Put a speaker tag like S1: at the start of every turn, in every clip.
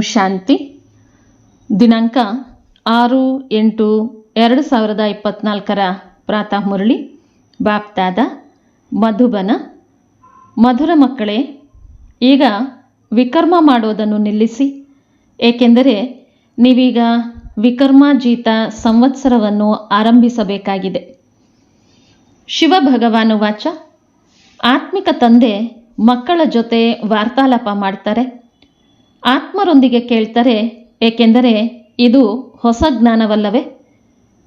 S1: ಶಾಂತಿ. ದಿನಾಂಕ ಆರು ಎಂಟು ಎರಡು ಸಾವಿರದ ಇಪ್ಪತ್ನಾಲ್ಕರ ಪ್ರಾತಃ ಮುರಳಿ, ಬಾಪ್ತಾದ, ಮಧುಬನ. ಮಧುರ ಮಕ್ಕಳೇ, ಈಗ ವಿಕರ್ಮ ಮಾಡೋದನ್ನು ನಿಲ್ಲಿಸಿ. ಏಕೆಂದರೆ ನೀವೀಗ ವಿಕರ್ಮಾಜೀತ ಸಂವತ್ಸರವನ್ನು ಆರಂಭಿಸಬೇಕಾಗಿದೆ. ಶಿವ ಭಗವಾನು ವಾಚ ಆತ್ಮಿಕ ತಂದೆ ಮಕ್ಕಳ ಜೊತೆ ವಾರ್ತಾಲಾಪ ಮಾಡ್ತಾರೆ. ಆತ್ಮರೊಂದಿಗೆ ಕೇಳ್ತಾರೆ, ಏಕೆಂದರೆ ಇದು ಹೊಸ ಜ್ಞಾನವಲ್ಲವೇ?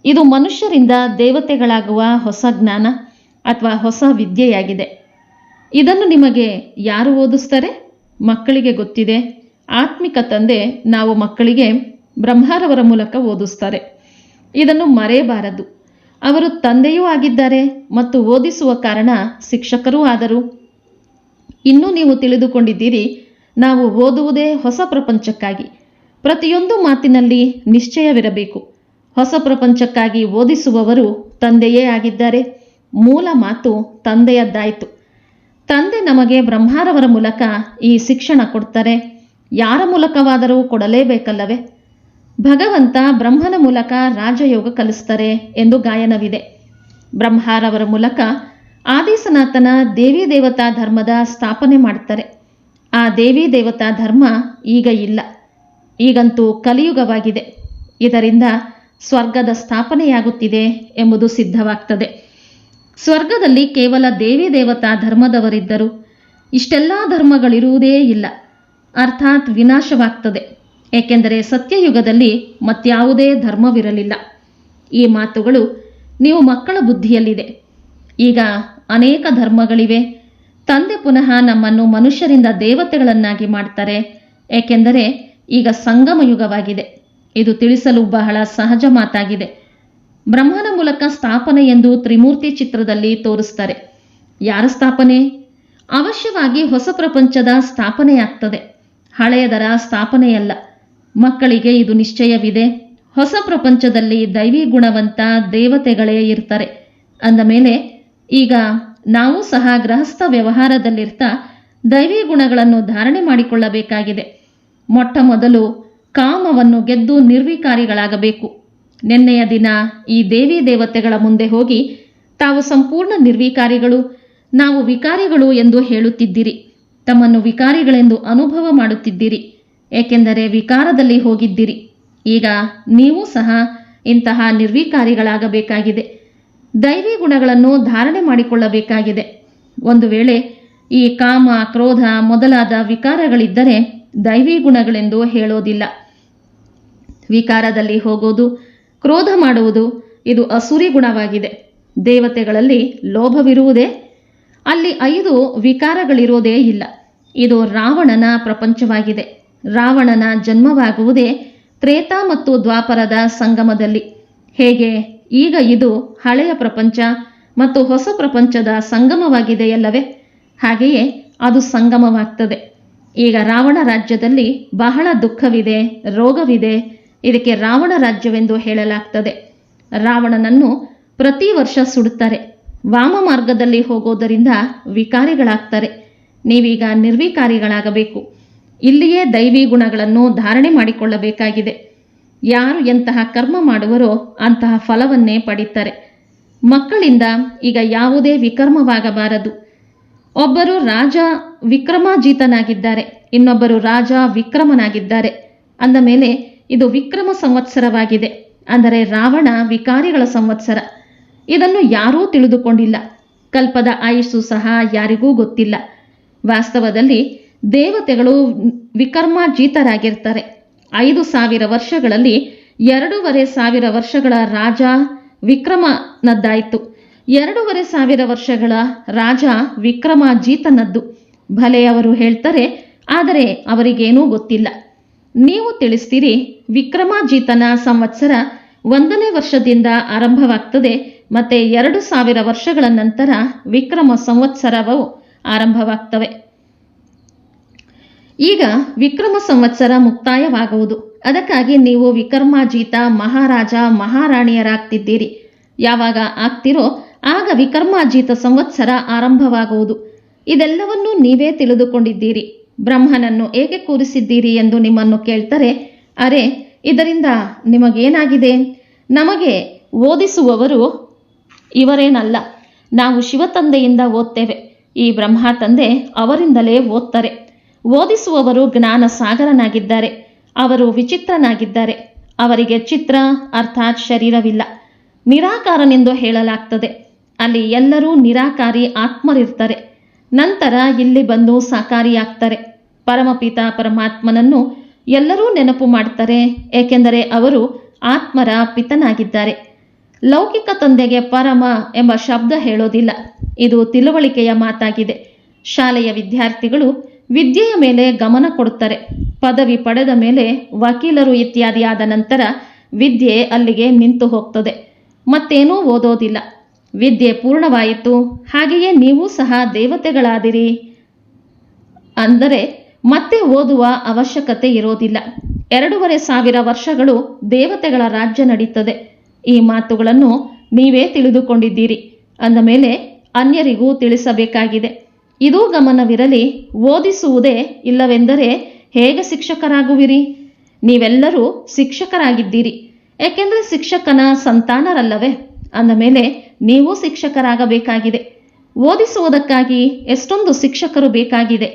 S1: ಇದು ಮನುಷ್ಯರಿಂದ ದೇವತೆಗಳಾಗುವ ಹೊಸ ಜ್ಞಾನ ಅಥವಾ ಹೊಸ ವಿದ್ಯೆಯಾಗಿದೆ. ಇದನ್ನು ನಿಮಗೆ ಯಾರು ಓದಿಸ್ತಾರೆ? ಮಕ್ಕಳಿಗೆ ಗೊತ್ತಿದೆ. ಆತ್ಮಿಕ ತಂದೆ ನಾವು ಮಕ್ಕಳಿಗೆ ಬ್ರಹ್ಮಾರವರ ಮೂಲಕ ಓದಿಸ್ತಾರೆ. ಇದನ್ನು ಮರೆಯಬಾರದು. ಅವರು ತಂದೆಯೂ ಆಗಿದ್ದಾರೆ ಮತ್ತು ಓದಿಸುವ ಕಾರಣ ಶಿಕ್ಷಕರೂ ಆದರು. ಇನ್ನೂ ನೀವು ತಿಳಿದುಕೊಂಡಿದ್ದೀರಿ ನಾವು ಓದುವುದೇ ಹೊಸ ಪ್ರಪಂಚಕ್ಕಾಗಿ. ಪ್ರತಿಯೊಂದು ಮಾತಿನಲ್ಲಿ ನಿಶ್ಚಯವಿರಬೇಕು. ಹೊಸ ಪ್ರಪಂಚಕ್ಕಾಗಿ ಓದಿಸುವವರು ತಂದೆಯೇ ಆಗಿದ್ದಾರೆ. ಮೂಲ ಮಾತು ತಂದೆಯದ್ದಾಯಿತು. ತಂದೆ ನಮಗೆ ಬ್ರಹ್ಮಾರವರ ಮೂಲಕ ಈ ಶಿಕ್ಷಣ ಕೊಡ್ತಾರೆ. ಯಾರ ಮೂಲಕವಾದರೂ ಕೊಡಲೇಬೇಕಲ್ಲವೇ? ಭಗವಂತ ಬ್ರಹ್ಮನ ಮೂಲಕ ರಾಜಯೋಗ ಕಲಿಸ್ತಾರೆ ಎಂದು ಗಾಯನವಿದೆ. ಬ್ರಹ್ಮಾರವರ ಮೂಲಕ ಆದಿಸನಾಥನ ದೇವಿ ದೇವತಾ ಧರ್ಮದ ಸ್ಥಾಪನೆ ಮಾಡ್ತಾರೆ. ಆ ದೇವಿ ದೇವತಾ ಧರ್ಮ ಈಗ ಇಲ್ಲ. ಈಗಂತೂ ಕಲಿಯುಗವಾಗಿದೆ. ಇದರಿಂದ ಸ್ವರ್ಗದ ಸ್ಥಾಪನೆಯಾಗುತ್ತಿದೆ ಎಂಬುದು ಸಿದ್ಧವಾಗ್ತದೆ. ಸ್ವರ್ಗದಲ್ಲಿ ಕೇವಲ ದೇವಿ ದೇವತಾ ಧರ್ಮದವರಿದ್ದರು ಇಷ್ಟೆಲ್ಲ ಧರ್ಮಗಳಿರುವುದೇ ಇಲ್ಲ. ಅರ್ಥಾತ್ ವಿನಾಶವಾಗ್ತದೆ. ಏಕೆಂದರೆ ಸತ್ಯಯುಗದಲ್ಲಿ ಮತ್ಯಾವುದೇ ಧರ್ಮವಿರಲಿಲ್ಲ. ಈ ಮಾತುಗಳು ನೀವು ಮಕ್ಕಳ ಬುದ್ಧಿಯಲ್ಲಿದೆ. ಈಗ ಅನೇಕ ಧರ್ಮಗಳಿವೆ. ತಂದೆ ಪುನಃ ನಮ್ಮನ್ನು ಮನುಷ್ಯರಿಂದ ದೇವತೆಗಳನ್ನಾಗಿ ಮಾಡ್ತಾರೆ. ಏಕೆಂದರೆ ಈಗ ಸಂಗಮ ಯುಗವಾಗಿದೆ. ಇದು ತಿಳಿಸಲು ಬಹಳ ಸಹಜ ಮಾತಾಗಿದೆ. ಬ್ರಹ್ಮನ ಮೂಲಕ ಸ್ಥಾಪನೆ ಎಂದು ತ್ರಿಮೂರ್ತಿ ಚಿತ್ರದಲ್ಲಿ ತೋರಿಸ್ತಾರೆ. ಯಾರ ಸ್ಥಾಪನೆ? ಅವಶ್ಯವಾಗಿ ಹೊಸ ಪ್ರಪಂಚದ ಸ್ಥಾಪನೆಯಾಗ್ತದೆ. ಹಳೆಯದರ ಸ್ಥಾಪನೆಯಲ್ಲ. ಮಕ್ಕಳಿಗೆ ಇದು ನಿಶ್ಚಯವಿದೆ. ಹೊಸ ಪ್ರಪಂಚದಲ್ಲಿ ದೈವಿ ಗುಣವಂತ ದೇವತೆಗಳೇ ಇರ್ತಾರೆ. ಅಂದ ಮೇಲೆ ಈಗ ನಾವು ಸಹ ಗೃಹಸ್ಥ ವ್ಯವಹಾರದಲ್ಲಿರ್ತಾ ದೈವಿ ಗುಣಗಳನ್ನು ಧಾರಣೆ ಮಾಡಿಕೊಳ್ಳಬೇಕಾಗಿದೆ. ಮೊಟ್ಟ ಮೊದಲು ಕಾಮವನ್ನು ಗೆದ್ದು ನಿರ್ವಿಕಾರಿಗಳಾಗಬೇಕು. ನಿನ್ನೆಯ ದಿನ ಈ ದೇವಿ ದೇವತೆಗಳ ಮುಂದೆ ಹೋಗಿ, ತಾವು ಸಂಪೂರ್ಣ ನಿರ್ವಿಕಾರಿಗಳು, ನಾವು ವಿಕಾರಿಗಳು ಎಂದು ಹೇಳುತ್ತಿದ್ದಿರಿ. ತಮ್ಮನ್ನು ವಿಕಾರಿಗಳೆಂದು ಅನುಭವ ಮಾಡುತ್ತಿದ್ದಿರಿ, ಏಕೆಂದರೆ ವಿಕಾರದಲ್ಲಿ ಹೋಗಿದ್ದಿರಿ. ಈಗ ನೀವು ಸಹ ಇಂತಹ ನಿರ್ವಿಕಾರಿಗಳಾಗಬೇಕಾಗಿದೆ. ದೈವಿ ಗುಣಗಳನ್ನು ಧಾರಣೆ ಮಾಡಿಕೊಳ್ಳಬೇಕಾಗಿದೆ. ಒಂದು ವೇಳೆ ಈ ಕಾಮ, ಕ್ರೋಧ ಮೊದಲಾದ ವಿಕಾರಗಳಿದ್ದರೆ ದೈವಿ ಗುಣಗಳೆಂದು ಹೇಳೋದಿಲ್ಲ. ವಿಕಾರದಲ್ಲಿ ಹೋಗೋದು, ಕ್ರೋಧ ಮಾಡುವುದು ಇದು ಅಸುರಿ ಗುಣವಾಗಿದೆ. ದೇವತೆಗಳಲ್ಲಿ ಲೋಭವಿರುವುದೇ, ಅಲ್ಲಿ ಐದು ವಿಕಾರಗಳಿರೋದೇ ಇಲ್ಲ. ಇದು ರಾವಣನ ಪ್ರಪಂಚವಾಗಿದೆ. ರಾವಣನ ಜನ್ಮವಾಗುವುದೇ ತ್ರೇತಾ ಮತ್ತು ದ್ವಾಪರದ ಸಂಗಮದಲ್ಲಿ. ಹೇಗೆ? ಈಗ ಇದು ಹಳೆಯ ಪ್ರಪಂಚ ಮತ್ತು ಹೊಸ ಪ್ರಪಂಚದ ಸಂಗಮವಾಗಿದೆಯಲ್ಲವೇ ಹಾಗೆಯೇ ಅದು ಸಂಗಮವಾಗ್ತದೆ. ಈಗ ರಾವಣ ರಾಜ್ಯದಲ್ಲಿ ಬಹಳ ದುಃಖವಿದೆ, ರೋಗವಿದೆ. ಇದಕ್ಕೆ ರಾವಣ ರಾಜ್ಯವೆಂದು ಹೇಳಲಾಗ್ತದೆ. ರಾವಣನನ್ನು ಪ್ರತಿ ವರ್ಷ ಸುಡುತ್ತಾರೆ. ವಾಮ ಮಾರ್ಗದಲ್ಲಿ ಹೋಗೋದರಿಂದ ವಿಕಾರಿಗಳಾಗ್ತಾರೆ. ನೀವೀಗ ನಿರ್ವಿಕಾರಿಗಳಾಗಬೇಕು. ಇಲ್ಲಿಯೇ ದೈವಿ ಗುಣಗಳನ್ನು ಧಾರಣೆ ಮಾಡಿಕೊಳ್ಳಬೇಕಾಗಿದೆ. ಯಾರು ಎಂತಹ ಕರ್ಮ ಮಾಡುವರೋ ಅಂತಹ ಫಲವನ್ನೇ ಪಡೀತಾರೆ. ಮಕ್ಕಳಿಂದ ಈಗ ಯಾವುದೇ ವಿಕರ್ಮವಾಗಬಾರದು. ಒಬ್ಬರು ರಾಜ ವಿಕ್ರಮಾಜೀತನಾಗಿದ್ದಾರೆ ಇನ್ನೊಬ್ಬರು ರಾಜ ವಿಕ್ರಮನಾಗಿದ್ದಾರೆ. ಅಂದ ಮೇಲೆ ಇದು ವಿಕ್ರಮ ಸಂವತ್ಸರವಾಗಿದೆ, ಅಂದರೆ ರಾವಣ ವಿಕಾರಿಗಳ ಸಂವತ್ಸರ. ಇದನ್ನು ಯಾರೂ ತಿಳಿದುಕೊಂಡಿಲ್ಲ. ಕಲ್ಪದ ಆಯುಸ್ಸು ಸಹ ಯಾರಿಗೂ ಗೊತ್ತಿಲ್ಲ. ವಾಸ್ತವದಲ್ಲಿ ದೇವತೆಗಳು ವಿಕರ್ಮಾಜೀತರಾಗಿರ್ತಾರೆ ಐದು ಸಾವಿರ ವರ್ಷಗಳಲ್ಲಿ ಎರಡೂವರೆ ಸಾವಿರ ವರ್ಷಗಳ ರಾಜ ವಿಕ್ರಮನದ್ದಾಯಿತು. ಎರಡೂವರೆ ಸಾವಿರ ವರ್ಷಗಳ ರಾಜ ವಿಕ್ರಮಾಜೀತನದ್ದು ಭಲೆ ಅವರು ಹೇಳ್ತಾರೆ, ಆದರೆ ಅವರಿಗೇನೂ ಗೊತ್ತಿಲ್ಲ. ನೀವು ತಿಳಿಸ್ತೀರಿ ವಿಕ್ರಮಾಜೀತನ ಸಂವತ್ಸರ ಒಂದನೇ ವರ್ಷದಿಂದ ಆರಂಭವಾಗ್ತದೆ, ಮತ್ತೆ ಎರಡು ಸಾವಿರ ವರ್ಷಗಳ ನಂತರ ವಿಕ್ರಮ ಸಂವತ್ಸರವು ಆರಂಭವಾಗ್ತವೆ. ಈಗ ವಿಕ್ರಮ ಸಂವತ್ಸರ ಮುಕ್ತಾಯವಾಗುವುದು. ಅದಕ್ಕಾಗಿ ನೀವು ವಿಕ್ರಮಾಜೀತ ಮಹಾರಾಜ ಮಹಾರಾಣಿಯರಾಗ್ತಿದ್ದೀರಿ. ಯಾವಾಗ ಆಗ್ತಿರೋ ಆಗ ವಿಕ್ರಮಾಜೀತ ಸಂವತ್ಸರ ಆರಂಭವಾಗುವುದು. ಇದೆಲ್ಲವನ್ನೂ ನೀವೇ ತಿಳಿದುಕೊಂಡಿದ್ದೀರಿ. ಬ್ರಹ್ಮನನ್ನು ಏಕೆ ಕೂರಿಸಿದ್ದೀರಿ ಎಂದು ನಿಮ್ಮನ್ನು ಕೇಳ್ತಾರೆ, ಅರೆ, ಇದರಿಂದ ನಿಮಗೇನಾಗಿದೆ? ನಮಗೆ ಓದಿಸುವವರು ಇವರೇನಲ್ಲ. ನಾವು ಶಿವತಂದೆಯಿಂದ ಓದ್ತೇವೆ. ಈ ಬ್ರಹ್ಮ ತಂದೆ ಅವರಿಂದಲೇ ಓದ್ತಾರೆ. ಓದಿಸುವವರು ಜ್ಞಾನ ಸಾಗರನಾಗಿದ್ದಾರೆ. ಅವರು ವಿಚಿತ್ರನಾಗಿದ್ದಾರೆ. ಅವರಿಗೆ ಚಿತ್ರ ಅರ್ಥಾತ್ ಶರೀರವಿಲ್ಲ. ನಿರಾಕಾರನೆಂದು ಹೇಳಲಾಗ್ತದೆ. ಅಲ್ಲಿ ಎಲ್ಲರೂ ನಿರಾಕಾರಿ ಆತ್ಮರಿರ್ತಾರೆ ನಂತರ ಇಲ್ಲಿ ಬಂದು ಸಾಕಾರಿಯಾಗ್ತಾರೆ. ಪರಮಪಿತ ಪರಮಾತ್ಮನನ್ನು ಎಲ್ಲರೂ ನೆನಪು ಮಾಡ್ತಾರೆ. ಏಕೆಂದರೆ ಅವರು ಆತ್ಮರ ಪಿತನಾಗಿದ್ದಾರೆ. ಲೌಕಿಕ ತಂದೆಗೆ ಪರಮ ಎಂಬ ಶಬ್ದ ಹೇಳೋದಿಲ್ಲ. ಇದು ತಿಳುವಳಿಕೆಯ ಮಾತಾಗಿದೆ. ಶಾಲೆಯ ವಿದ್ಯಾರ್ಥಿಗಳು ವಿದ್ಯೆಯ ಮೇಲೆ ಗಮನ ಕೊಡುತ್ತಾರೆ. ಪದವಿ ಪಡೆದ ಮೇಲೆ ವಕೀಲರು ಇತ್ಯಾದಿ ಆದ ನಂತರ ವಿದ್ಯೆ ಅಲ್ಲಿಗೆ ನಿಂತು ಹೋಗ್ತದೆ. ಮತ್ತೇನೂ ಓದೋದಿಲ್ಲ. ವಿದ್ಯೆ ಪೂರ್ಣವಾಯಿತು. ಹಾಗೆಯೇ ನೀವು ಸಹ ದೇವತೆಗಳಾದಿರಿ ಅಂದರೆ ಮತ್ತೆ ಓದುವ ಅವಶ್ಯಕತೆ ಇರೋದಿಲ್ಲ. ಎರಡೂವರೆ ಸಾವಿರ ವರ್ಷಗಳು ದೇವತೆಗಳ ರಾಜ್ಯ ನಡೀತದೆ. ಈ ಮಾತುಗಳನ್ನು ನೀವೇ ತಿಳಿದುಕೊಂಡಿದ್ದೀರಿ. ಅಂದ ಮೇಲೆ ಅನ್ಯರಿಗೂ ತಿಳಿಸಬೇಕಾಗಿದೆ. ಇದೂ ಗಮನವಿರಲಿ, ಓದಿಸುವುದೇ ಇಲ್ಲವೆಂದರೆ ಹೇಗೆ ಶಿಕ್ಷಕರಾಗುವಿರಿ? ನೀವೆಲ್ಲರೂ ಶಿಕ್ಷಕರಾಗಿದ್ದೀರಿ, ಏಕೆಂದರೆ ಶಿಕ್ಷಕನ ಸಂತಾನರಲ್ಲವೇ? ಅಂದ ಮೇಲೆ, ನೀವು ಶಿಕ್ಷಕರಾಗಬೇಕಾಗಿದೆ. ಓದಿಸುವುದಕ್ಕಾಗಿ ಎಷ್ಟೊಂದು ಶಿಕ್ಷಕರು ಬೇಕಾಗಿದೆ.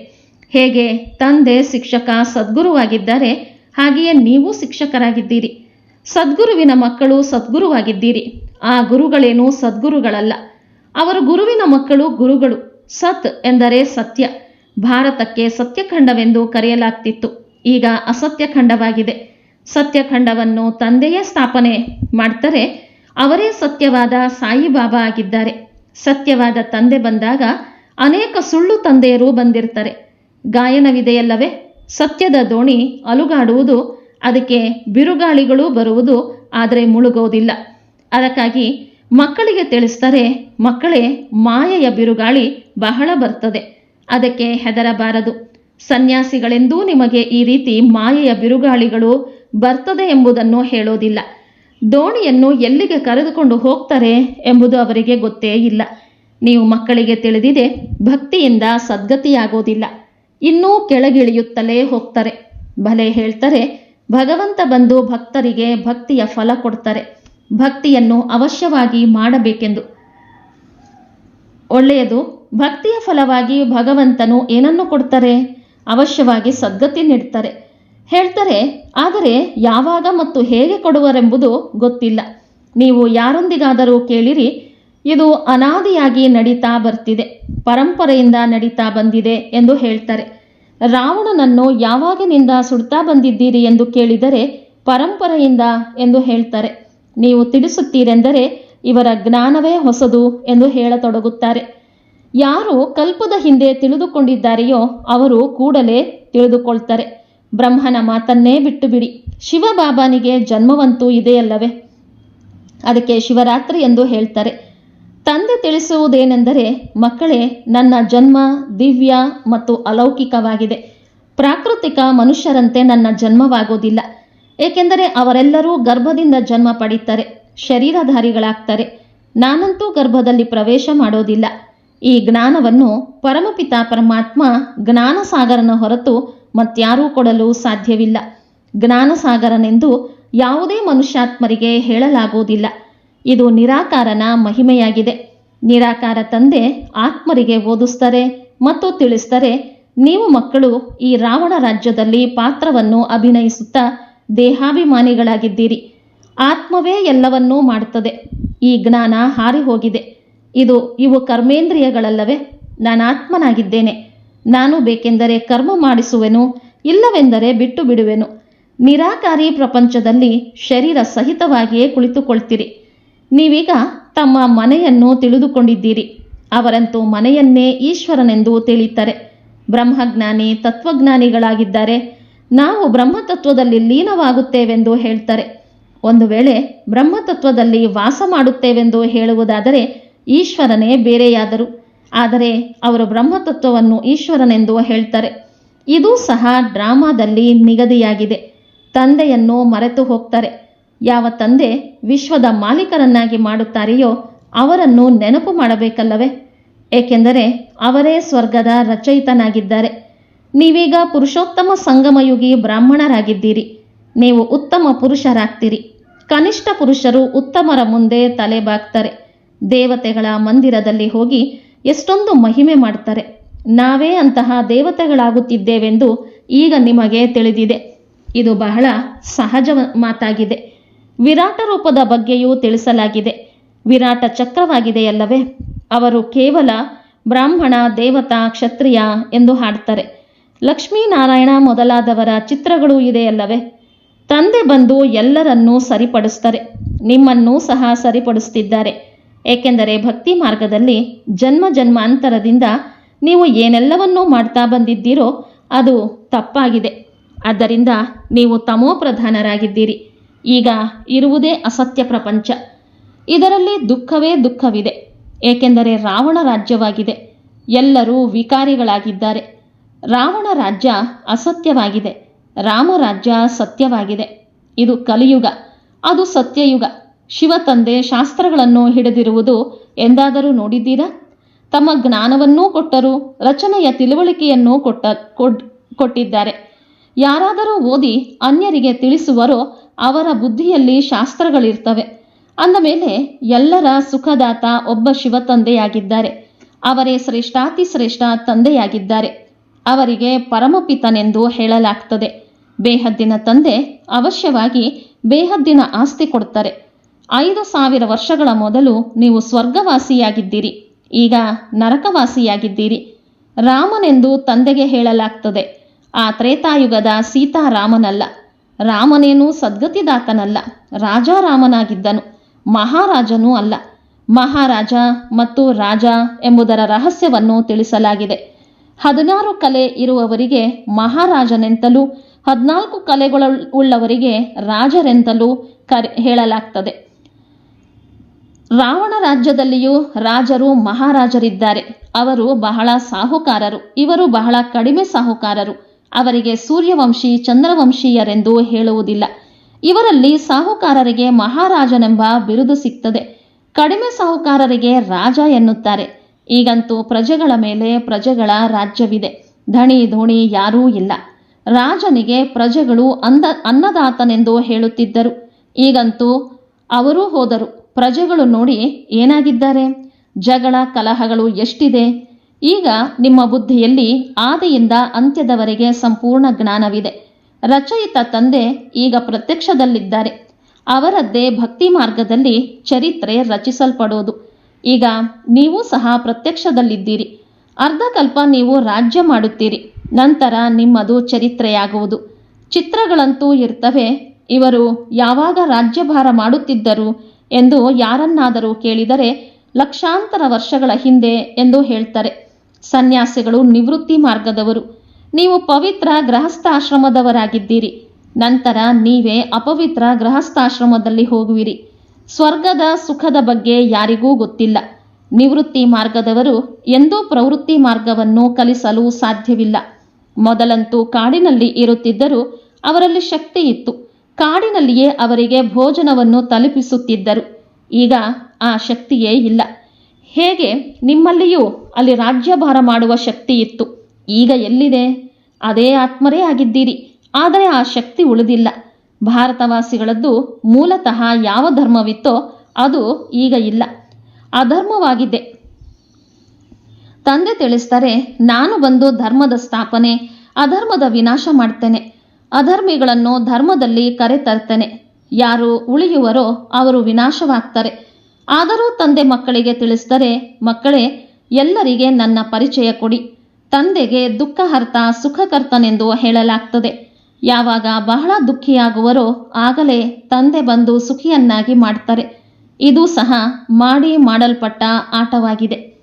S1: ಹೇಗೆ ತಂದೆ ಶಿಕ್ಷಕ ಸದ್ಗುರುವಾಗಿದ್ದಾರೆ, ಹಾಗೆಯೇ ನೀವು ಶಿಕ್ಷಕರಾಗಿದ್ದೀರಿ. ಸದ್ಗುರುವಿನ ಮಕ್ಕಳು ಸದ್ಗುರುವಾಗಿದ್ದೀರಿ. ಆ ಗುರುಗಳೇನು ಸದ್ಗುರುಗಳಲ್ಲ. ಅವರು ಗುರುವಿನ ಮಕ್ಕಳು ಗುರುಗಳು. ಸತ್ ಎಂದರೆ ಸತ್ಯ. ಭಾರತಕ್ಕೆ ಸತ್ಯಖಂಡವೆಂದು ಕರೆಯಲಾಗ್ತಿತ್ತು. ಈಗ ಅಸತ್ಯಖಂಡವಾಗಿದೆ. ಸತ್ಯಖಂಡವನ್ನು ತಂದೆಯೇ ಸ್ಥಾಪನೆ ಮಾಡ್ತಾರೆ ಅವರೇ ಸತ್ಯವಾದ ಸಾಯಿಬಾಬಾ ಆಗಿದ್ದಾರೆ. ಸತ್ಯವಾದ ತಂದೆ ಬಂದಾಗ ಅನೇಕ ಸುಳ್ಳು ತಂದೆಯರು ಬಂದಿರ್ತಾರೆ. ಗಾಯನವಿದೆಯಲ್ಲವೇ? ಸತ್ಯದ ದೋಣಿ ಅಲುಗಾಡುವುದು, ಅದಕ್ಕೆ ಬಿರುಗಾಳಿಗಳು ಬರುವುದು, ಆದರೆ ಮುಳುಗೋದಿಲ್ಲ. ಅದಕ್ಕಾಗಿ ಮಕ್ಕಳಿಗೆ ತಿಳಿಸ್ತಾರೆ ಮಕ್ಕಳೇ ಮಾಯೆಯ ಬಿರುಗಾಳಿ ಬಹಳ ಬರ್ತದೆ. ಅದಕ್ಕೆ ಹೆದರಬಾರದು. ಸನ್ಯಾಸಿಗಳೆಂದೂ ನಿಮಗೆ ಈ ರೀತಿ ಮಾಯೆಯ ಬಿರುಗಾಳಿಗಳು ಬರ್ತದೆ ಎಂಬುದನ್ನು ಹೇಳೋದಿಲ್ಲ. ದೋಣಿಯನ್ನು ಎಲ್ಲಿಗೆ ಕರೆದುಕೊಂಡು ಹೋಗ್ತಾರೆ ಎಂಬುದು ಅವರಿಗೆ ಗೊತ್ತೇ ಇಲ್ಲ. ನೀವು ಮಕ್ಕಳಿಗೆ ತಿಳಿದಿದೆ ಭಕ್ತಿಯಿಂದ ಸದ್ಗತಿಯಾಗೋದಿಲ್ಲ. ಇನ್ನೂ ಕೆಳಗಿಳಿಯುತ್ತಲೇ ಹೋಗ್ತಾರೆ. ಭಲೆ ಹೇಳ್ತಾರೆ, ಭಗವಂತ ಬಂದು ಭಕ್ತರಿಗೆ ಭಕ್ತಿಯ ಫಲ ಕೊಡ್ತಾರೆ. ಭಕ್ತಿಯನ್ನು ಅವಶ್ಯವಾಗಿ ಮಾಡಬೇಕೆಂದು. ಒಳ್ಳೆಯದು, ಭಕ್ತಿಯ ಫಲವಾಗಿ ಭಗವಂತನು ಏನನ್ನು ಕೊಡ್ತಾರೆ? ಅವಶ್ಯವಾಗಿ ಸದ್ಗತಿ ನೀಡ್ತಾರೆ. ಹೇಳ್ತಾರೆ, ಆದರೆ ಯಾವಾಗ ಮತ್ತು ಹೇಗೆ ಕೊಡುವರೆಂಬುದು ಗೊತ್ತಿಲ್ಲ. ನೀವು ಯಾರೊಂದಿಗಾದರೂ ಕೇಳಿರಿ, ಇದು ಅನಾದಿಯಾಗಿ ನಡೀತಾ ಬರ್ತಿದೆ, ಪರಂಪರೆಯಿಂದ ನಡೀತಾ ಬಂದಿದೆ ಎಂದು ಹೇಳ್ತಾರೆ. ರಾವಣನನ್ನು ಯಾವಾಗಿನಿಂದ ಸುಡ್ತಾ ಬಂದಿದ್ದೀರಿ ಎಂದು ಕೇಳಿದರೆ ಪರಂಪರೆಯಿಂದ ಎಂದು ಹೇಳ್ತಾರೆ. ನೀವು ತಿಳಿಸುತ್ತೀರೆಂದರೆ ಇವರ ಜ್ಞಾನವೇ ಹೊಸದು ಎಂದು ಹೇಳತೊಡಗುತ್ತಾರೆ. ಯಾರು ಕಲ್ಪದ ಹಿಂದೆ ತಿಳಿದುಕೊಂಡಿದ್ದಾರೆಯೋ ಅವರು ಕೂಡಲೇ ತಿಳಿದುಕೊಳ್ತಾರೆ. ಬ್ರಹ್ಮನ ಮಾತನ್ನೇ ಬಿಟ್ಟು ಬಿಡಿ ಶಿವಬಾಬಾನಿಗೆ ಜನ್ಮವಂತೂ ಇದೆಯಲ್ಲವೇ? ಅದಕ್ಕೆ ಶಿವರಾತ್ರಿ ಎಂದು ಹೇಳ್ತಾರೆ. ತಂದೆ ತಿಳಿಸುವುದೇನೆಂದರೆ, ಮಕ್ಕಳೇ, ನನ್ನ ಜನ್ಮ ದಿವ್ಯ ಮತ್ತು ಅಲೌಕಿಕವಾಗಿದೆ. ಪ್ರಾಕೃತಿಕ ಮನುಷ್ಯರಂತೆ ನನ್ನ ಜನ್ಮವಾಗೋದಿಲ್ಲ ಏಕೆಂದರೆ ಅವರೆಲ್ಲರೂ ಗರ್ಭದಿಂದ ಜನ್ಮ ಪಡೀತಾರೆ, ಶರೀರಧಾರಿಗಳಾಗ್ತಾರೆ. ನಾನಂತೂ ಗರ್ಭದಲ್ಲಿ ಪ್ರವೇಶ ಮಾಡೋದಿಲ್ಲ. ಈ ಜ್ಞಾನವನ್ನು ಪರಮಪಿತ ಪರಮಾತ್ಮ ಜ್ಞಾನಸಾಗರನ ಹೊರತು ಮತ್ಯಾರೂ ಕೊಡಲು ಸಾಧ್ಯವಿಲ್ಲ. ಜ್ಞಾನಸಾಗರನೆಂದು ಯಾವುದೇ ಮನುಷ್ಯಾತ್ಮರಿಗೆ ಹೇಳಲಾಗುವುದಿಲ್ಲ. ಇದು ನಿರಾಕಾರನ ಮಹಿಮೆಯಾಗಿದೆ. ನಿರಾಕಾರ ತಂದೆ ಆತ್ಮರಿಗೆ ಓದಿಸ್ತಾರೆ ಮತ್ತು ತಿಳಿಸ್ತಾರೆ, ನೀವು ಮಕ್ಕಳು ಈ ರಾವಣ ರಾಜ್ಯದಲ್ಲಿ ಪಾತ್ರವನ್ನು ಅಭಿನಯಿಸುತ್ತಾ ದೇಹಾಭಿಮಾನಿಗಳಾಗಿದ್ದೀರಿ. ಆತ್ಮವೇ ಎಲ್ಲವನ್ನೂ ಮಾಡುತ್ತದೆ. ಈ ಜ್ಞಾನ ಹಾರಿ ಹೋಗಿದೆ ಇದು ಇವು ಕರ್ಮೇಂದ್ರಿಯಗಳಲ್ಲವೇ. ನಾನು ಆತ್ಮನಾಗಿದ್ದೇನೆ. ನಾನು ಬೇಕೆಂದರೆ ಕರ್ಮ ಮಾಡಿಸುವೆನು, ಇಲ್ಲವೆಂದರೆ ಬಿಟ್ಟು ಬಿಡುವೆನು ನಿರಾಕಾರಿ ಪ್ರಪಂಚದಲ್ಲಿ ಶರೀರ ಸಹಿತವಾಗಿಯೇ ಕುಳಿತುಕೊಳ್ತೀರಿ. ನೀವೀಗ ತಮ್ಮ ಮನೆಯನ್ನು ತಿಳಿದುಕೊಂಡಿದ್ದೀರಿ. ಅವರಂತೂ ಮನೆಯನ್ನೇ ಈಶ್ವರನೆಂದು ತಿಳಿತಾರೆ ಬ್ರಹ್ಮಜ್ಞಾನಿ, ತತ್ವಜ್ಞಾನಿಗಳಾಗಿದ್ದಾರೆ. ನಾವು ಬ್ರಹ್ಮತತ್ವದಲ್ಲಿ ಲೀನವಾಗುತ್ತೇವೆಂದು ಹೇಳ್ತಾರೆ. ಒಂದು ವೇಳೆ ಬ್ರಹ್ಮತತ್ವದಲ್ಲಿ ವಾಸ ಮಾಡುತ್ತೇವೆಂದು ಹೇಳುವುದಾದರೆ ಈಶ್ವರನೇ ಬೇರೆಯಾದರು. ಆದರೆ ಅವರು ಬ್ರಹ್ಮತತ್ವವನ್ನು ಈಶ್ವರನೆಂದು ಹೇಳ್ತಾರೆ. ಇದು ಸಹ ಡ್ರಾಮಾದಲ್ಲಿ ನಿಗದಿಯಾಗಿದೆ. ತಂದೆಯನ್ನು ಮರೆತು ಹೋಗ್ತಾರೆ. ಯಾವ ತಂದೆ ವಿಶ್ವದ ಮಾಲೀಕರನ್ನಾಗಿ ಮಾಡುತ್ತಾರೆಯೋ ಅವರನ್ನು ನೆನಪು ಮಾಡಬೇಕಲ್ಲವೇ? ಏಕೆಂದರೆ ಅವರೇ ಸ್ವರ್ಗದ ರಚಯಿತನಾಗಿದ್ದಾರೆ. ನೀವೀಗ ಪುರುಷೋತ್ತಮ ಸಂಗಮಯುಗಿ ಬ್ರಾಹ್ಮಣರಾಗಿದ್ದೀರಿ. ನೀವು ಉತ್ತಮ ಪುರುಷರಾಗ್ತೀರಿ. ಕನಿಷ್ಠ ಪುರುಷರು ಉತ್ತಮರ ಮುಂದೆ ತಲೆ ಬಾಗ್ತಾರೆ. ದೇವತೆಗಳ ಮಂದಿರದಲ್ಲಿ ಹೋಗಿ ಎಷ್ಟೊಂದು ಮಹಿಮೆ ಮಾಡ್ತಾರೆ. ನಾವೇ ಅಂತಹ ದೇವತೆಗಳಾಗುತ್ತಿದ್ದೇವೆಂದು ಈಗ ನಿಮಗೆ ತಿಳಿದಿದೆ. ಇದು ಬಹಳ ಸಹಜ ಮಾತಾಗಿದೆ. ವಿರಾಟ ರೂಪದ ಬಗ್ಗೆಯೂ ತಿಳಿಸಲಾಗಿದೆ. ವಿರಾಟ ಚಕ್ರವಾಗಿದೆಯಲ್ಲವೇ? ಅವರು ಕೇವಲ ಬ್ರಾಹ್ಮಣ, ದೇವತಾ, ಕ್ಷತ್ರಿಯ ಎಂದು ಹಾಡ್ತಾರೆ. ಲಕ್ಷ್ಮೀನಾರಾಯಣ ಮೊದಲಾದವರ ಚಿತ್ರಗಳು ಇದೆಯಲ್ಲವೇ ತಂದೆ ಬಂದು ಎಲ್ಲರನ್ನೂ ಸರಿಪಡಿಸ್ತಾರೆ. ನಿಮ್ಮನ್ನೂ ಸಹ ಸರಿಪಡಿಸ್ತಿದ್ದಾರೆ. ಏಕೆಂದರೆ ಭಕ್ತಿ ಮಾರ್ಗದಲ್ಲಿ ಜನ್ಮ ಜನ್ಮಾಂತರದಿಂದ ನೀವು ಏನೆಲ್ಲವನ್ನೂ ಮಾಡ್ತಾ ಬಂದಿದ್ದೀರೋ ಅದು ತಪ್ಪಾಗಿದೆ. ಆದ್ದರಿಂದ ನೀವು ತಮೋಪ್ರಧಾನರಾಗಿದ್ದೀರಿ ಈಗ ಇರುವುದೇ ಅಸತ್ಯ ಪ್ರಪಂಚ. ಇದರಲ್ಲಿ ದುಃಖವೇ ದುಃಖವಿದೆ. ಏಕೆಂದರೆ ರಾವಣ ರಾಜ್ಯವಾಗಿದೆ. ಎಲ್ಲರೂ ವಿಕಾರಿಗಳಾಗಿದ್ದಾರೆ. ರಾವಣ ರಾಜ್ಯ ಅಸತ್ಯವಾಗಿದೆ. ರಾಮರಾಜ್ಯ ಸತ್ಯವಾಗಿದೆ. ಇದು ಕಲಿಯುಗ. ಅದು ಸತ್ಯಯುಗ. ಶಿವ ತಂದೆ ಶಾಸ್ತ್ರಗಳನ್ನು ಹಿಡಿದಿರುವುದು ಎಂದಾದರೂ ನೋಡಿದ್ದೀರಾ? ತಮ್ಮ ಜ್ಞಾನವನ್ನೂ ಕೊಟ್ಟರು, ರಚನೆಯ ತಿಳುವಳಿಕೆಯನ್ನೂ ಕೊಟ್ಟ ಕೊಟ್ಟಿದ್ದಾರೆ. ಯಾರಾದರೂ ಓದಿ ಅನ್ಯರಿಗೆ ತಿಳಿಸುವರೋ ಅವರ ಬುದ್ಧಿಯಲ್ಲಿ ಶಾಸ್ತ್ರಗಳಿರ್ತವೆ. ಅಂದ ಮೇಲೆ ಎಲ್ಲರ ಸುಖದಾತ ಒಬ್ಬ ಶಿವ ತಂದೆಯಾಗಿದ್ದಾರೆ. ಅವರೇ ಶ್ರೇಷ್ಠಾತಿ ಶ್ರೇಷ್ಠ ತಂದೆಯಾಗಿದ್ದಾರೆ. ಅವರಿಗೆ ಪರಮಪಿತನೆಂದು ಹೇಳಲಾಗ್ತದೆ. ಬೇಹದ್ದಿನ ತಂದೆ ಅವಶ್ಯವಾಗಿ ಬೇಹದ್ದಿನ ಆಸ್ತಿ ಕೊಡ್ತಾರೆ. ಐದು ಸಾವಿರ ವರ್ಷಗಳ ಮೊದಲು ನೀವು ಸ್ವರ್ಗವಾಸಿಯಾಗಿದ್ದೀರಿ. ಈಗ ನರಕವಾಸಿಯಾಗಿದ್ದೀರಿ. ರಾಮನೆಂದು ತಂದೆಗೆ ಹೇಳಲಾಗ್ತದೆ. ಆ ತ್ರೇತಾಯುಗದ ಸೀತಾರಾಮನಲ್ಲ. ರಾಮನೇನು ಸದ್ಗತಿದಾತನಲ್ಲ. ರಾಜಾರಾಮನಾಗಿದ್ದನು. ಮಹಾರಾಜನೂ ಅಲ್ಲ. ಮಹಾರಾಜ ಮತ್ತು ರಾಜ ಎಂಬುದರ ರಹಸ್ಯವನ್ನು ತಿಳಿಸಲಾಗಿದೆ. ಹದಿನಾರು ಕಲೆ ಇರುವವರಿಗೆ ಮಹಾರಾಜನೆಂತಲೂ, ಹದಿನಾಲ್ಕು ಕಲೆಗಳುಳ್ಳವರಿಗೆ ರಾಜರೆಂತಲೂ ಕರೆ, ಹೇಳಲಾಗ್ತದೆ. ರಾವಣ ರಾಜ್ಯದಲ್ಲಿಯೂ ರಾಜರು ಮಹಾರಾಜರಿದ್ದಾರೆ. ಅವರು ಬಹಳ ಸಾಹುಕಾರರು. ಇವರು ಬಹಳ ಕಡಿಮೆ ಸಾಹುಕಾರರು. ಅವರಿಗೆ ಸೂರ್ಯವಂಶಿ, ಚಂದ್ರವಂಶೀಯರೆಂದು ಹೇಳುವುದಿಲ್ಲ. ಇವರಲ್ಲಿ ಸಾಹುಕಾರರಿಗೆ ಮಹಾರಾಜನೆಂಬ ಬಿರುದು ಸಿಗ್ತದೆ. ಕಡಿಮೆ ಸಾಹುಕಾರರಿಗೆ ರಾಜ ಎನ್ನುತ್ತಾರೆ. ಈಗಂತೂ ಪ್ರಜೆಗಳ ಮೇಲೆ ಪ್ರಜೆಗಳ ರಾಜ್ಯವಿದೆ. ಧಣಿ ಧೋಣಿ ಯಾರೂ ಇಲ್ಲ. ರಾಜನಿಗೆ ಪ್ರಜೆಗಳು ಅಂದ, ಅನ್ನದಾತನೆಂದು ಹೇಳುತ್ತಿದ್ದರು. ಈಗಂತೂ ಅವರೂ ಹೋದರು. ಪ್ರಜೆಗಳು ನೋಡಿ ಏನಾಗಿದ್ದಾರೆ? ಜಗಳ ಕಲಹಗಳು ಎಷ್ಟಿದೆ? ಈಗ ನಿಮ್ಮ ಬುದ್ಧಿಯಲ್ಲಿ ಆದಿಯಿಂದ ಅಂತ್ಯದವರೆಗೆ ಸಂಪೂರ್ಣ ಜ್ಞಾನವಿದೆ. ರಚಯಿತ ತಂದೆ ಈಗ ಪ್ರತ್ಯಕ್ಷದಲ್ಲಿದ್ದಾರೆ. ಅವರದ್ದೇ ಭಕ್ತಿ ಮಾರ್ಗದಲ್ಲಿ ಚರಿತ್ರೆ ರಚಿಸಲ್ಪಡೋದು. ಈಗ ನೀವು ಸಹ ಪ್ರತ್ಯಕ್ಷದಲ್ಲಿದ್ದೀರಿ. ಅರ್ಧಕಲ್ಪ ನೀವು ರಾಜ್ಯ ಮಾಡುತ್ತೀರಿ. ನಂತರ ನಿಮ್ಮದು ಚರಿತ್ರೆಯಾಗುವುದು. ಚಿತ್ರಗಳಂತೂ ಇರ್ತವೆ. ಇವರು ಯಾವಾಗ ರಾಜ್ಯಭಾರ ಮಾಡುತ್ತಿದ್ದರು ಎಂದು ಯಾರನ್ನಾದರೂ ಕೇಳಿದರೆ ಲಕ್ಷಾಂತರ ವರ್ಷಗಳ ಹಿಂದೆ ಎಂದು ಹೇಳ್ತಾರೆ. ಸನ್ಯಾಸಿಗಳು ನಿವೃತ್ತಿ ಮಾರ್ಗದವರು. ನೀವು ಪವಿತ್ರ ಗೃಹಸ್ಥಾಶ್ರಮದವರಾಗಿದ್ದೀರಿ. ನಂತರ ನೀವೇ ಅಪವಿತ್ರ ಗೃಹಸ್ಥಾಶ್ರಮದಲ್ಲಿ ಹೋಗುವಿರಿ. ಸ್ವರ್ಗದ ಸುಖದ ಬಗ್ಗೆ ಯಾರಿಗೂ ಗೊತ್ತಿಲ್ಲ. ನಿವೃತ್ತಿ ಮಾರ್ಗದವರು ಎಂದೂ ಪ್ರವೃತ್ತಿ ಮಾರ್ಗವನ್ನು ಕಲಿಸಲು ಸಾಧ್ಯವಿಲ್ಲ. ಮೊದಲಂತೂ ಕಾಡಿನಲ್ಲಿ ಇರುತ್ತಿದ್ದರೂ ಅವರಲ್ಲಿ ಶಕ್ತಿ ಇತ್ತು ಕಾಡಿನಲ್ಲಿಯೇ ಅವರಿಗೆ ಭೋಜನವನ್ನು ತಲುಪಿಸುತ್ತಿದ್ದರು. ಈಗ ಆ ಶಕ್ತಿಯೇ ಇಲ್ಲ. ಹೇಗೆ? ನಿಮ್ಮಲ್ಲಿಯೂ ಅಲ್ಲಿ ರಾಜ್ಯಭಾರ ಮಾಡುವ ಶಕ್ತಿ ಇತ್ತು ಈಗ ಎಲ್ಲಿದೆ? ಅದೇ ಆತ್ಮರೇ ಆಗಿದ್ದೀರಿ. ಆದರೆ ಆ ಶಕ್ತಿ ಉಳಿದಿಲ್ಲ. ಭಾರತವಾಸಿಗಳದ್ದು ಮೂಲತಃ ಯಾವ ಧರ್ಮವಿತ್ತೋ ಅದು ಈಗ ಇಲ್ಲ. ಅಧರ್ಮವಾಗಿದೆ. ತಂದೆ ತಿಳಿಸ್ತಾರೆ ನಾನು ಬಂದು ಧರ್ಮದ ಸ್ಥಾಪನೆ, ಅಧರ್ಮದ ವಿನಾಶ ಮಾಡ್ತೇನೆ. ಅಧರ್ಮಿಗಳನ್ನು ಧರ್ಮದಲ್ಲಿ ಕರೆತರ್ತೇನೆ. ಯಾರು ಉಳಿಯುವರೋ ಅವರು ವಿನಾಶವಾಗ್ತಾರೆ. ಆದರೂ ತಂದೆ ಮಕ್ಕಳಿಗೆ ತಿಳಿಸಿದರೆ, ಮಕ್ಕಳೇ, ಎಲ್ಲರಿಗೆ ನನ್ನ ಪರಿಚಯ ಕೊಡಿ. ತಂದೆಗೆ ದುಃಖಹರ್ತ ಸುಖಕರ್ತನೆಂದು ಹೇಳಲಾಗ್ತದೆ. ಯಾವಾಗ ಬಹಳ ದುಃಖಿಯಾಗುವರೋ ಆಗಲೇ ತಂದೆ ಬಂದು ಸುಖಿಯನ್ನಾಗಿ ಮಾಡ್ತಾರೆ. ಇದು ಸಹ ಮಾಡಿ ಮಾಡಲ್ಪಟ್ಟ ಆಟವಾಗಿದೆ.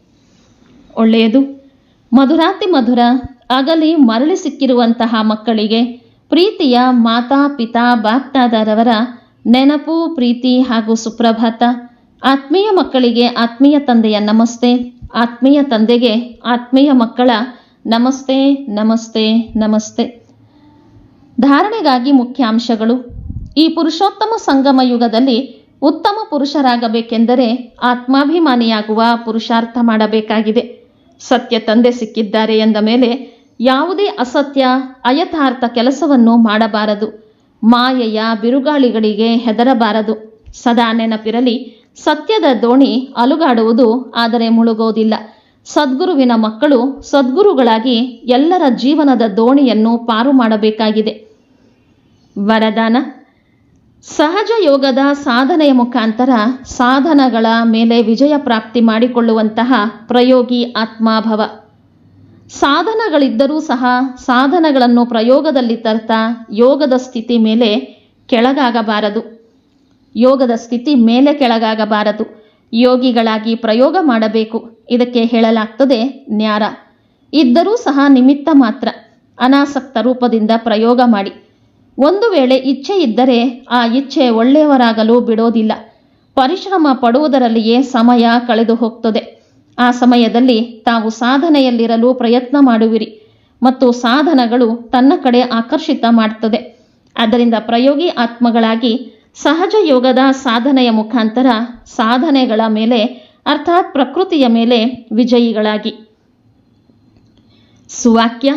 S1: ಒಳ್ಳೆಯದು. ಮಧುರಾತಿ ಮಧುರ, ಅಗಲಿ ಮರಳಿ ಸಿಕ್ಕಿರುವಂತಹ ಮಕ್ಕಳಿಗೆ ಪ್ರೀತಿಯ ಮಾತಾ ಪಿತಾ ಬಾಪ್ತಾದರವರ ನೆನಪು, ಪ್ರೀತಿ ಹಾಗೂ ಸುಪ್ರಭಾತ. ಆತ್ಮೀಯ ಮಕ್ಕಳಿಗೆ ಆತ್ಮೀಯ ತಂದೆಯ ನಮಸ್ತೆ, ಆತ್ಮೀಯ ತಂದೆಗೆ ಆತ್ಮೀಯ ಮಕ್ಕಳ ನಮಸ್ತೆ ನಮಸ್ತೆ ನಮಸ್ತೆ. ಧಾರಣೆಗಾಗಿ ಮುಖ್ಯಾಂಶಗಳು. ಈ ಪುರುಷೋತ್ತಮ ಸಂಗಮ ಯುಗದಲ್ಲಿ ಉತ್ತಮ ಪುರುಷರಾಗಬೇಕೆಂದರೆ ಆತ್ಮಾಭಿಮಾನಿಯಾಗುವ ಪುರುಷಾರ್ಥ ಮಾಡಬೇಕಾಗಿದೆ. ಸತ್ಯ ತಂದೆ ಸಿಕ್ಕಿದ್ದಾರೆ ಎಂದ ಮೇಲೆ ಯಾವುದೇ ಅಸತ್ಯ, ಅಯಥಾರ್ಥ ಕೆಲಸವನ್ನು ಮಾಡಬಾರದು. ಮಾಯೆಯ ಬಿರುಗಾಳಿಗಳಿಗೆ ಹೆದರಬಾರದು. ಸದಾ ನೆನಪಿರಲಿ, ಸತ್ಯದ ದೋಣಿ ಅಲುಗಾಡುವುದು ಆದರೆ ಮುಳುಗೋದಿಲ್ಲ. ಸದ್ಗುರುವಿನ ಮಕ್ಕಳು ಸದ್ಗುರುಗಳಾಗಿ ಎಲ್ಲರ ಜೀವನದ ದೋಣಿಯನ್ನು ಪಾರು ಮಾಡಬೇಕಾಗಿದೆ. ವರದಾನ. ಸಹಜ ಯೋಗದ ಸಾಧನೆಯ ಮುಖಾಂತರ ಸಾಧನಗಳ ಮೇಲೆ ವಿಜಯ ಪ್ರಾಪ್ತಿ ಮಾಡಿಕೊಳ್ಳುವಂತಹ ಪ್ರಯೋಗಿ ಆತ್ಮಾಭವ. ಸಾಧನಗಳಿದ್ದರೂ ಸಹ ಸಾಧನಗಳನ್ನು ಪ್ರಯೋಗದಲ್ಲಿ ತರ್ತಾ ಯೋಗದ ಸ್ಥಿತಿ ಮೇಲೆ ಕೆಳಗಾಗಬಾರದು. ಯೋಗದ ಸ್ಥಿತಿ ಮೇಲೆ ಕೆಳಗಾಗಬಾರದು. ಯೋಗಿಗಳಾಗಿ ಪ್ರಯೋಗ ಮಾಡಬೇಕು. ಇದಕ್ಕೆ ಹೇಳಲಾಗ್ತದೆ ನ್ಯಾರ. ಇದ್ದರೂ ಸಹ ನಿಮಿತ್ತ ಮಾತ್ರ ಅನಾಸಕ್ತ ರೂಪದಿಂದ ಪ್ರಯೋಗ ಮಾಡಿ. ಒಂದು ವೇಳೆ ಇಚ್ಛೆ ಇದ್ದರೆ ಆ ಇಚ್ಛೆ ಒಳ್ಳೆಯವರಾಗಲು ಬಿಡೋದಿಲ್ಲ. ಪರಿಶ್ರಮ ಪಡುವುದರಲ್ಲಿಯೇ ಸಮಯ ಕಳೆದು ಹೋಗ್ತದೆ. ಆ ಸಮಯದಲ್ಲಿ ತಾವು ಸಾಧನೆಯಲ್ಲಿರಲು ಪ್ರಯತ್ನ ಮಾಡುವಿರಿ ಮತ್ತು ಸಾಧನಗಳು ತನ್ನ ಕಡೆ ಆಕರ್ಷಿತ ಮಾಡ್ತದೆ. ಅದರಿಂದ ಪ್ರಯೋಗಿ ಆತ್ಮಗಳಾಗಿ ಸಹಜ ಯೋಗದ ಸಾಧನೆಯ ಮುಖಾಂತರ ಸಾಧನೆಗಳ ಮೇಲೆ, ಅರ್ಥಾತ್ ಪ್ರಕೃತಿಯ ಮೇಲೆ ವಿಜಯಿಗಳಾಗಿ. ಸುವಾಕ್ಯ.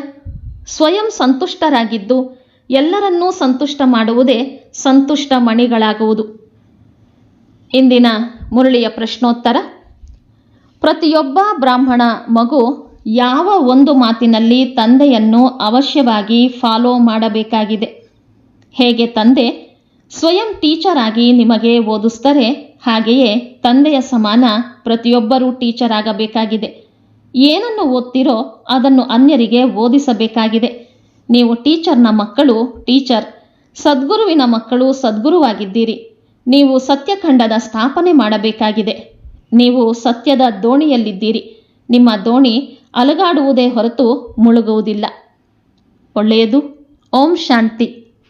S1: ಸ್ವಯಂ ಸಂತುಷ್ಟರಾಗಿದ್ದು ಎಲ್ಲರನ್ನೂ ಸಂತುಷ್ಟ ಮಾಡುವುದೇ ಸಂತುಷ್ಟ ಮಣಿಗಳಾಗುವುದು. ಇಂದಿನ ಮುರಳಿಯ ಪ್ರಶ್ನೋತ್ತರ, ಪ್ರತಿಯೊಬ್ಬ ಬ್ರಾಹ್ಮಣ ಮಗು ಯಾವ ಒಂದು ಮಾತಿನಲ್ಲಿ ತಂದೆಯನ್ನು ಅವಶ್ಯವಾಗಿ ಫಾಲೋ ಮಾಡಬೇಕಾಗಿದೆ? ಹೇಗೆ ತಂದೆ ಸ್ವಯಂ ಟೀಚರ್ ಆಗಿ ನಿಮಗೆ ಓದಿಸ್ತಾರೆ? ಹಾಗೆಯೇ ತಂದೆಯ ಸಮಾನ ಪ್ರತಿಯೊಬ್ಬರೂ ಟೀಚರ್ ಆಗಬೇಕಾಗಿದೆ. ಏನನ್ನು ಓದ್ತಿರೋ ಅದನ್ನು ಅನ್ಯರಿಗೆ ಓದಿಸಬೇಕಾಗಿದೆ. ನೀವು ಟೀಚರ್ನ ಮಕ್ಕಳು, ಟೀಚರ್, ಸದ್ಗುರುವಿನ ಮಕ್ಕಳು ಸದ್ಗುರುವಾಗಿದ್ದೀರಿ. ನೀವು ಸತ್ಯಖಂಡದ ಸ್ಥಾಪನೆ ಮಾಡಬೇಕಾಗಿದೆ. ನೀವು ಸತ್ಯದ ದೋಣಿಯಲ್ಲಿದ್ದೀರಿ. ನಿಮ್ಮ ದೋಣಿ ಅಲಗಾಡುವುದೇ ಹೊರತು ಮುಳುಗುವುದಿಲ್ಲ. ಒಳ್ಳೆಯದು. ಓಂ ಶಾಂತಿ.